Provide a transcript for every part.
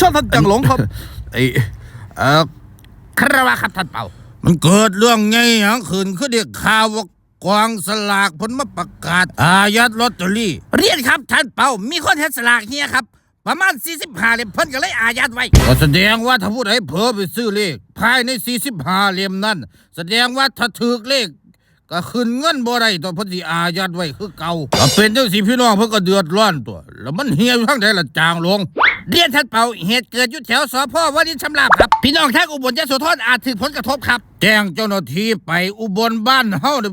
ท่านจังหลงครับไอเอ่อคารวะครับท่านเป่า มันเกิดเรื่องไงหยังขึ้นคือเด็กข่าวว่ากองสลากเพ้นมาประกาศอายัดลอตเตอรี่เรียนครับท่านเป่า มีคนเฮ็ดสลากเฮียครับ ประมาณ 45เล่มเพิ่นก็เลยอายัดไว้ก็แสดงว่าถ้าผู้ใดเผลอไปซื้อเลข ภายใน 45เล่มนั้น แสดงว่าถ้าถูกเลขก็ขึ้นเงินบ่ได้ตัวเพิ่นสิอายัดไว้คือเก่าก็เป็นจังสิพี่น้องเพิ่นก็เดือดร้อนตัว แล้วมันเหี่ยวอยู่ทางใดล่ะจางลง เรียนท่านเป่าเหตุเกิดอยู่แถวสพวรินชำราบครับ พี่น้องทางอุบลยโสธรอาจถึงผลกระทบครับ แจ้งเจ้าหน้าที่ไปอุบลบ้านเฮานี่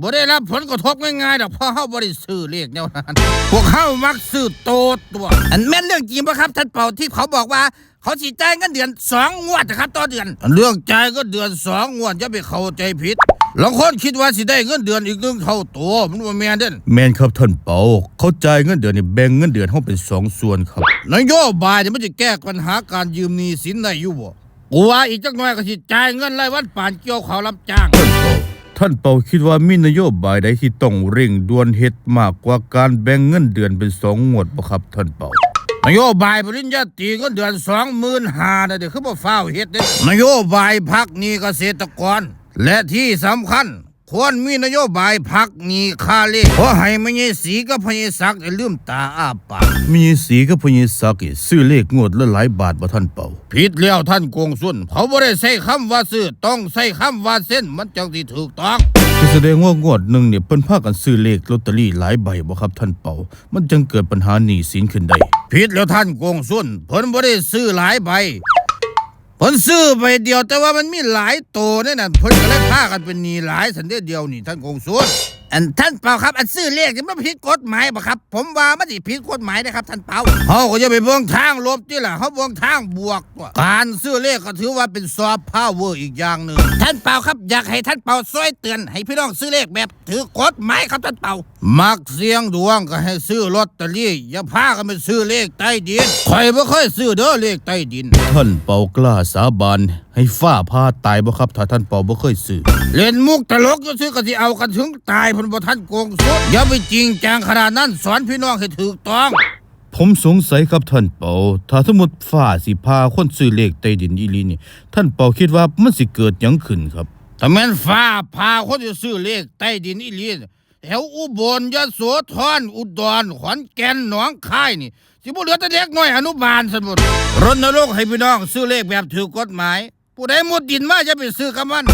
บ่ได้รับผลกระทบง่ายๆดอกเพราะเฮาบ่ได้ซื้อเลขแนวนั้นพวกเฮามักซื้อโตตัวอันแม่นเรื่องจริงปะครับท่านเป่าที่เขาบอกว่า เขาสิจ่ายเงินเดือนสองงวดนะครับต่อเดือน เรื่องจ่ายก็เดือนสองงวดจะไปเข้าใจผิด บางคนคิดว่าสิได้เงินเดือนอีกหนึงเท่าตัวมันว่าแม่นเด่นแมนครับท่านเปาเขาจ่ายเงินเดือนนี่แบ่งเงินเดือนเขาเป็นสองส่วนครับ นโยบายเนี่ยมันจะแก้ปัญหาการยืมหนี้สินได้อยู่บ่กูว่าอีกจักหน่อยก็สิจ่ายเงินรายวันป่านเกี่ยวเขาวรับจ้าง ท่านเปาคิดว่ามีนโยบายใดที่ต้องเร่งด่วนเฮ็ดมากกว่าการแบ่งเงินเดือนเป็นสองงวดบ่ครับ ท่านเปา นโยบายปริญญาตรีเงินเดือนสองหมื่นห้านะเดี๋ยวคือบ่ฟ้าวเฮ็ดเด้นโยบายพักหนี้เกษตรกร และที่สำคัญ ควรมีนโยบายพักหนี้ค่าเลขเพราะให้ไม่ใช่สีกับพญศักดิ์ได้ลืมตาอ้าปากมีสีกับพญศักดิ์นี่ซื้อเลขงวดละหลายบาทบ่ท่านเปาผิดแล้วท่านโกงสุนเขาบ่ได้ใช้คำว่าซื้อต้องใช้คำว่าเส้นมันจังสิถูกต้องคือแสดงว่างวดหนึงเนี่ยเพิ่นพากันซื้อเลขลอตเตอรี่หลายใบบ่ครับท่านเปามันจึงเกิดปัญหาหนี้สินขึ้นได้ผิดแล้วท่านโกงสุนเพิ่นบ่ได้ซื้อหลายใบ เพิ่นซื้อไปเดียวแต่ว่ามันมีหลายโตเนี่ยนะเพิ่นก็เลยพากันเป็นหนี้หลายสันเดียวเดียวนี่ท่านคงสุนอันท่านเป่าครับอันซื้อเลขนี่มันผิดกฎหมายปะครับ ผมว่ามันสิผิดกฎหมายนะครับ ท่านเป่าเฮาก็จะไปเบิ่งทางลบที่ล่ะเฮาเบิ่งทางบวกตัวการซื้อเลขก็ถือว่าเป็นซอฟต์พาวเวอร์อีกอย่างหนึ่งท่านเป่าครับอยากให้ท่านเป่าช่วยเตือนให้พี่น้องซื้อเลขแบบถือกฎหมายครับท่านเป่ามักเสียงดวงก็ให้ซื้อลอตเตอรี่อย่าพากันไปซื้อเลขใต้ดินข่อยบ่ค่อยซื้อเด้อเลขใต้ดิน ท่านเปากล้าสาบานให้ฟ้าผ่าตายบ่ครับถ้าท่านเปาบ่เคยซื้อเล่นมุกตลกก็ซื้อก็สิเอากันถึงตายเพิ่นบ่ทันโกงสุดอย่าไปจริงจังขนาดนั้นสอนพี่น้องให้ถูกต้อง ผมสงสัยครับท่านเปาถ้าสมมติฟ้าสิพาคนซื้อเลขใต้ดินอีหลีนี่ ท่านเปาคิดว่ามันสิเกิดหยังขึ้นครับถ้าแม่นฟ้าพาคนจะซื้อเลขใต้ดินอีหลีแถวอุบลยโสธรอุดรขอนแก่นหนองคายนี่ สิบ่เหลือแต่เด็กน้อยอนุบาลซั่นหมดรณรงค์ให้พี่น้องซื้อเลขแบบถูกกฎหมาย ผู้ใดมุดดินมาจะไปซื้อกับมัน